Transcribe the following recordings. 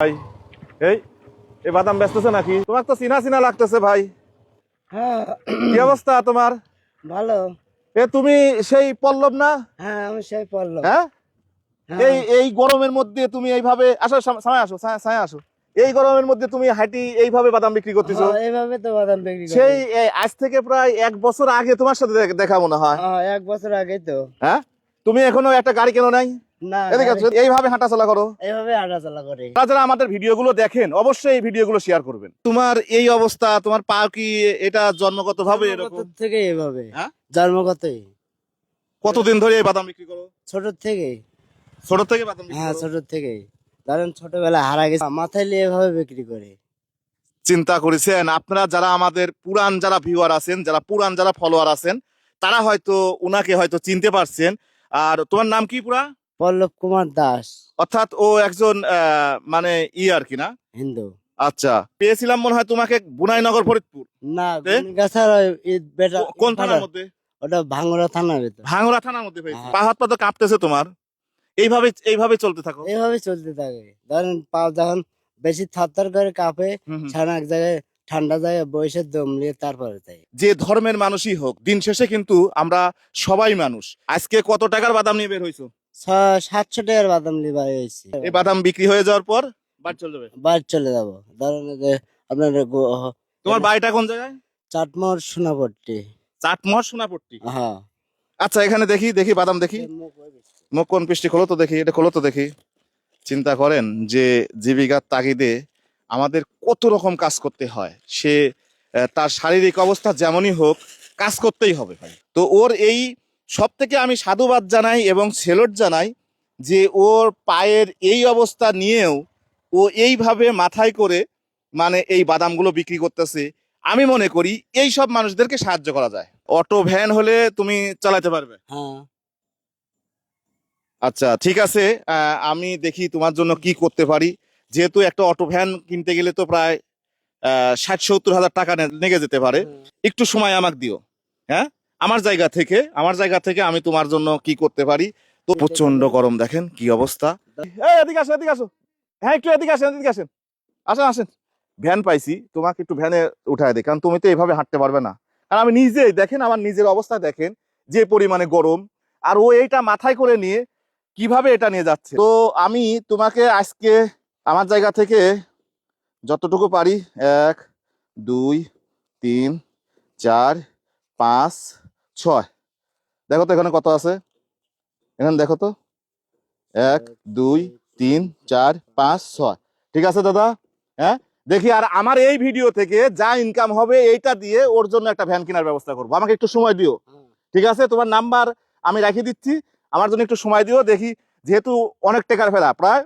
ভাই। এই এই বাদাম বেচতেছে নাকি? তোমার তো চিনা চিনা লাগতেছে ভাই। হ্যাঁ। কি অবস্থা তোমার? ভালো। এ তুমি সেই পল্লব না? হ্যাঁ আমি সেই পড়লাম হ্যাঁ? এই এই গরমের মধ্যে তুমি এইভাবে আসো সাম- সামনে আসো ছায়া আসো। এই গরমের মধ্যে তুমি হাঁটি এইভাবে বাদাম বিক্রি করতেছো? হ্যাঁ, এইভাবে তো বাদাম বিক্রি সেই আজ থেকে প্রায় এক বছর আগে তোমার সাথে দেখা মনে হয়। হ্যাঁ, এক বছর আগে তো। হ্যাঁ? তুমি এখনও একটা গাড়ি কেন নাই? এদিকে আসো, এইভাবে হাঁটাচলা করো। এইভাবে হাঁটাচলা করে। যারা আমাদের ভিডিওগুলো দেখেন অবশ্যই এই ভিডিওগুলো শেয়ার করবেন। তোমার এই অবস্থা তোমার পা কি এটা জন্মগত এরকম? থেকে এইভাবে হ্যাঁ? জন্মগতই। কতদিন ধরে এই বাদাম বিক্রি করো? ছোট থেকে। ছোট থেকে বাদাম হ্যাঁ ছোট থেকেই ধরেন ছোটবেলা হারা গেছে মাথায় নিয়ে এভাবে বিক্রি করে। চিন্তা করেছেন? আপনারা যারা আমাদের পুরান যারা ভিউয়ার আছেন যারা পুরান যারা ফলোয়ার আছেন তারা হয়তো উনাকে হয়তো চিনতে পারছেন। আর তোমার নাম কি পুরা? পল্লব কুমার দাস। অর্থাৎ ও একজন মানে ই আর কি না? হিন্দু। আচ্ছা পেয়েছিলাম মনে হয় তোমাকে বুনাইনগর ফরিদপুর। না গাছার বেটা কোন থানার মধ্যে? ওটা ভাঙ্গুরা থানার ভিতর। ভাঙড়া থানার মধ্যে পেয়েছি। পা হাত পা তো কাঁপতেছে তোমার। এইভাবে এইভাবে চলতে থাকো। এইভাবে চলতে থাকে। ধরেন পা যখন বেশি থরথর করে কাঁপে। ছাড়া এক জায়গায় ঠান্ডা যায় বয়সের দম নিয়ে তারপরে তাই যে ধর্মের মানুষই হোক দিন শেষে কিন্তু আমরা সবাই মানুষ। আজকে কত টাকার বাদাম নিয়ে বের হইছো? ছ- সাতশো টাকার বাদাম লিবার হয়েছে। এই বাদাম বিক্রি হয়ে যাওয়ার পর বাড়ি চলে যাবে? বাইরে চলে যাব। ধরেন যে আপনার গো- তোমার বাড়িটা কোন জায়গায়? চাটমোহর সোনাপট্টি। চাটমোহর সোনাপট্টি? হ্যাঁ। আচ্ছা এখানে দেখি দেখি বাদাম দেখি। মুখ কোন পৃষ্টি খোলো তো দেখি এটা খোলো তো দেখি। চিন্তা করেন যে জীবিকার তাগিদে আমাদের কত রকম কাজ করতে হয় সে তার শারীরিক অবস্থা যেমনই হোক কাজ করতেই হবে ভাই। তো ওর এই সব থেকে আমি সাধুবাদ জানাই এবং সেলট জানাই যে ওর পায়ের এই অবস্থা নিয়েও ও এইভাবে মাথায় করে মানে এই বাদামগুলো বিক্রি করতেছে। আমি মনে করি এই সব মানুষদেরকে সাহায্য করা যায়। অটো ভ্যান হলে তুমি চালাতে পারবে। হ্যাঁ। আচ্ছা ঠিক আছে আমি দেখি তোমার জন্য কি করতে পারি। যেহেতু একটা অটো ভ্যান কিনতে গেলে তো প্রায় আহ, ষাট সত্তর হাজার টাকা লেগে যেতে পারে। একটু সময় আমাকে দিও হ্যাঁ? আমার জায়গা থেকে আমার জায়গা থেকে আমি তোমার জন্য কি করতে পারি? তো প্রচণ্ড গরম দেখেন কি অবস্থা। এদিকে আসো এদিকে আসো। হ্যাঁ একটু এদিকে আসেন এদিকে আসেন। আসেন আসেন। ভ্যান পাইছি তোমাকে একটু ভ্যানে উঠায় দিই কারণ তুমি তো এইভাবে হাঁটতে পারবে না। কারণ আমি নিজেই দেখেন আমার নিজের অবস্থা দেখেন যে পরিমাণে গরম। আর ও এইটা মাথায় করে নিয়ে কীভাবে এটা নিয়ে যাচ্ছে? তো আমি তোমাকে আজকে আমার জায়গা থেকে যতটুকু পারি এক দুই তিন চার পাঁচ ছয়। দেখো তো এখানে কত আছে? এখানে দেখো তো। এক দুই তিন চার পাঁচ ছয়। ঠিক আছে দাদা? হ্যাঁ? দেখি আর আমার এই ভিডিও থেকে যা ইনকাম হবে এইটা দিয়ে ওর জন্য একটা ভ্যান কেনার ব্যবস্থা করব। আমাকে একটু সময় দিও। ঠিক আছে? তোমার নাম্বার আমি রাখিয়ে দিচ্ছি। আমার জন্য একটু সময় দিও। দেখি যেহেতু অনেক টাকার ফেরা প্রায়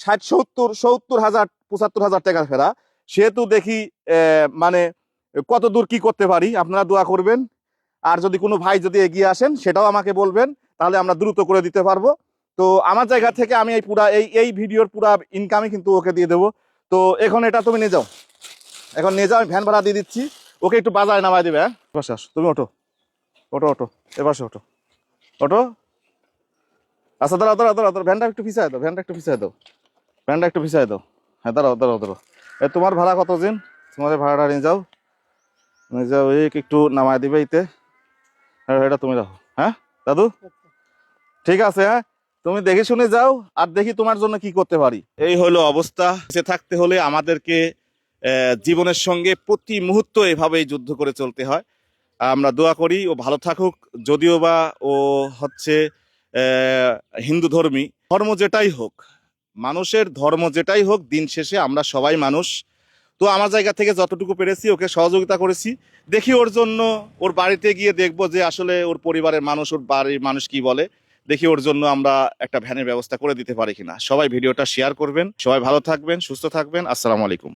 ষাট, সত্তর সত্তর হাজার, পঁচাত্তর হাজার টাকার ফেরা। সেহেতু দেখি মানে কত দূর কি করতে পারি, আপনারা দোয়া করবেন। আর যদি কোনো ভাই যদি এগিয়ে আসেন, সেটাও আমাকে বলবেন, তাহলে আমরা দ্রুত করে দিতে পারব। তো আমার জায়গা থেকে আমি এই পুরা, এই এই ভিডিওর পুরা ইনকামই কিন্তু ওকে দিয়ে দেবো। তো এখন এটা তুমি নিয়ে যাও। এখন নিয়ে যাও, আমি ভ্যান ভাড়া দিয়ে দিচ্ছি। ওকে একটু বাজারে নামাই দেবে হ্যাঁ? আসো, তুমি ওঠো। ওটো ওটো এবারে ওটো ওটো আচ্ছা দাঁড়াও দাঁড়াও দাঁড়াও ভ্যানটা একটু পিছাই দাও, ভ্যানটা একটু পিছাই দাও। ভ্যানটা একটু পিছাই দাও। হ্যাঁ দাঁড়াও দাঁড়াও দাঁড়াও। এ, তোমার ভাড়া কত দিন? তোমার ভাড়াটা নিয়ে যাও। নিয়ে যাও, এই একটু নামাই দিবে ইতে হ্যাঁ এটা তুমি রাখো। হ্যাঁ দাদু? ঠিক আছে হ্যাঁ। তুমি দেখে শুনে যাও আর দেখি তোমার জন্য কি করতে পারি। এই হলো অবস্থা। বেঁচে থাকতে হলে আমাদেরকে জীবনের সঙ্গে প্রতি মুহূর্ত এভাবেই যুদ্ধ করে চলতে হয়। আমরা দোয়া করি, ও ভালো থাকুক। যদিও বা ও হচ্ছে হিন্দু ধর্মী। ধর্ম যেটাই হোক মানুষের ধর্ম যেটাই হোক, দিন শেষে আমরা সবাই মানুষ। তো আমার জায়গা থেকে যতটুকু পেরেছি, ওকে সহযোগিতা করেছি। দেখি ওর জন্য ওর বাড়িতে গিয়ে দেখব যে আসলে ওর পরিবারের মানুষ, ওর বাড়ির মানুষ কি বলে। দেখি ওর জন্য আমরা একটা ভ্যানের ব্যবস্থা করে দিতে পারি কিনা। সবাই ভিডিওটা শেয়ার করবেন। সবাই ভালো থাকবেন, সুস্থ থাকবেন। আসসালামু আলাইকুম।